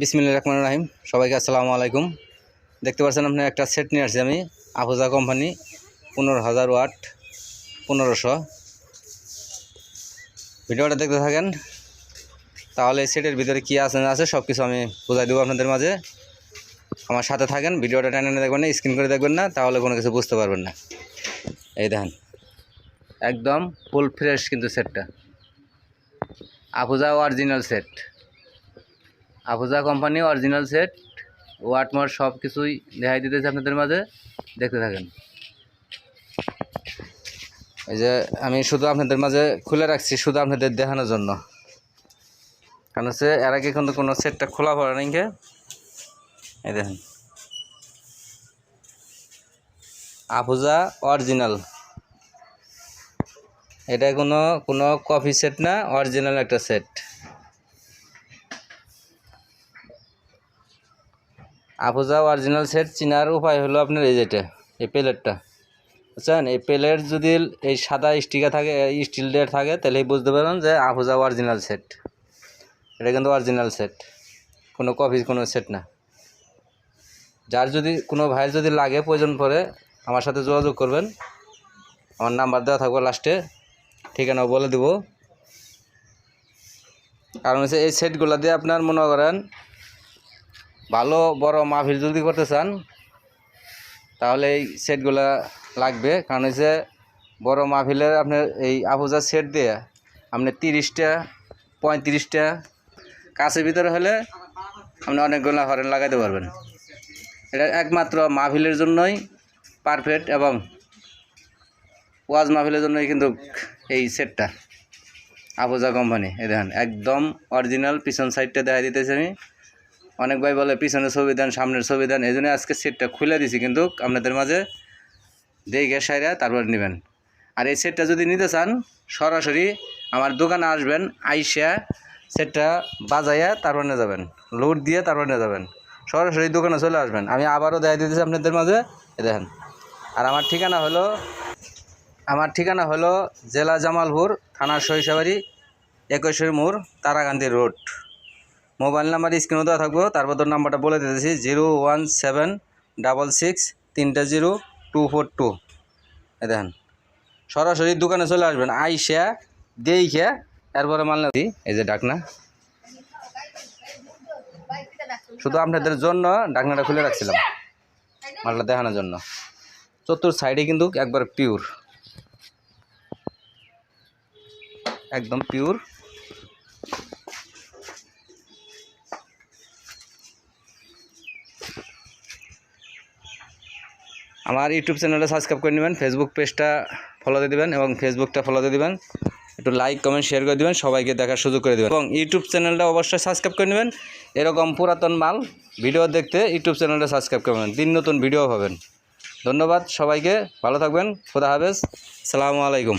বিসমিল্লা রহমান রাহিম। সবাইকে আসসালামু আলাইকুম। দেখতে পাচ্ছেন আপনি একটা সেট নিয়ে আসছি আমি, আফুজা কোম্পানি, পনেরো হাজার ওয়াট, পনেরোশো। ভিডিওটা দেখতে থাকেন। তাহলে এই সেটের ভিতরে কী আছে না আছে সব কিছু আমি বোঝাই দেবো আপনাদের মাঝে। আমার সাথে থাকেন, ভিডিওটা টেনে দেখবেন না, স্ক্রিন করে দেখবেন না, তাহলে কোনো কিছু বুঝতে পারবেন না। এই দেখেন, একদম ফুল ফ্রেশ কিন্তু সেটটা। আফুজা অরিজিনাল সেট আফুজা কোম্পানি অরিজিনাল সেট ওয়াটমার সব কিছুই দেখাই দিতেছে আপনাদের মাঝে। দেখতে থাকেন। এই যে আমি শুধু আপনাদের মাঝে খুলে রাখছি, শুধু আপনাদের দেখানোর জন্য। কারণ হচ্ছে এর আগে কিন্তু কোনো সেটটা খোলা পড়ে নাই এই দেখেন। আফুজা অরিজিনাল। এটা কোনো কোনো কফি সেট না, অরিজিনাল একটা সেট। আফুজা অরিজিনাল সেট চিনার উপায় হলো আপনার এই যেটা, এই প্লেটটা বুঝছেন? এই প্লেট যদি এই সাদা স্টিকার থাকে স্টিল ডেট থাকে, তাহলেই বুঝতে পারবেন যে আফুজা অরিজিনাল সেট এটা কিন্তু অরিজিনাল সেট কোনো কপি কোনো সেট না। যার যদি, কোনো ভাইয়ের যদি লাগে প্রয়োজন পড়ে, আমার সাথে যোগাযোগ করবেন। আমার নাম্বার দেওয়া থাকবে লাস্টে ঠিকানাও বলে দেবো। কারণ হচ্ছে এই সেটগুলো দিয়ে আপনার মনে করেন ভালো, বড় মাহফিল যদি করতে চান, তাহলে এই সেটগুলো লাগবে। কারণ হচ্ছে বড় মাহফিলের আপনার এই আফুজা সেট দিয়ে আপনি তিরিশটা, পঁয়ত্রিশটা কাছের ভিতরে হলে আপনি অনেকগুলো হরেন লাগাইতে পারবেন। এটা একমাত্র মাহফিলের জন্যই পারফেক্ট এবং ওয়াজ মাহফিলের জন্যই কিন্তু এই সেটটা। আফুজা কোম্পানি এই দেখেন, একদম অরিজিনাল পিছন সাইডটা দেখা দিতেছি আমি। অনেক ভাই বলে, পিছনের ছবি দেন, সামনের ছবি দেন, এই জন্য আজকে সেটটা খুলে দিছি, কিন্তু আপনাদের মাঝে দেখে সাইরা তারপর নেবেন। আর এই সেটটা যদি নিতে চান, সরাসরি আমার দোকানে আসবেন, আইসা সেটটা বাজাইয়া তারপর নিয়ে যাবেন লোড দিয়ে তারপর নিয়ে যাবেন। সরাসরি দোকানে চলে আসবেন। আমি আবারও দেখা দিতেছি আপনাদের মাঝে দেখেন। আর আমার ঠিকানা হলো, আমার ঠিকানা হলো জেলা জামালপুর, থানা সরিষাবাড়ি একুশের মোড়, তারাকান্দি রোড। মোবাইল নাম্বার স্ক্রিনে দেওয়া থাকব, তারপর তোর নাম্বারটা বলে দিতেছি, zero one seven double six তিনটা জিরো টু ফোর টু। দেখেন, সরাসরি দোকানে চলে আসবেন, আইসা দেখে এরপরে মাল নেই এই যে ডাকনা। শুধু আপনাদের জন্য ডাকনাটা খুলে রাখছিলাম, মালটা দেখানোর জন্য। চতুর সাইডে কিন্তু একবার পিওর একদম পিওর আমার ইউটিউব চ্যানেলটা সাবস্ক্রাইব করে নেবেন ফেসবুক পেজটা ফলো দিয়ে দেবেন এবং ফেসবুকটা ফলো দিয়ে দেবেন। একটু লাইক কমেন্ট শেয়ার করে দেবেন, সবাইকে দেখার সুযোগ করে দেবেন। এবং ইউটিউব চ্যানেলটা অবশ্যই সাবস্ক্রাইব করে নেবেন। এরকম পুরাতন মাল ভিডিও দেখতে ইউটিউব চ্যানেলটা সাবস্ক্রাইব করবেন দিন নতুন ভিডিও পাবেন। ধন্যবাদ সবাইকে, ভালো থাকবেন, খোদা হাফেজ। সালামু আলাইকুম।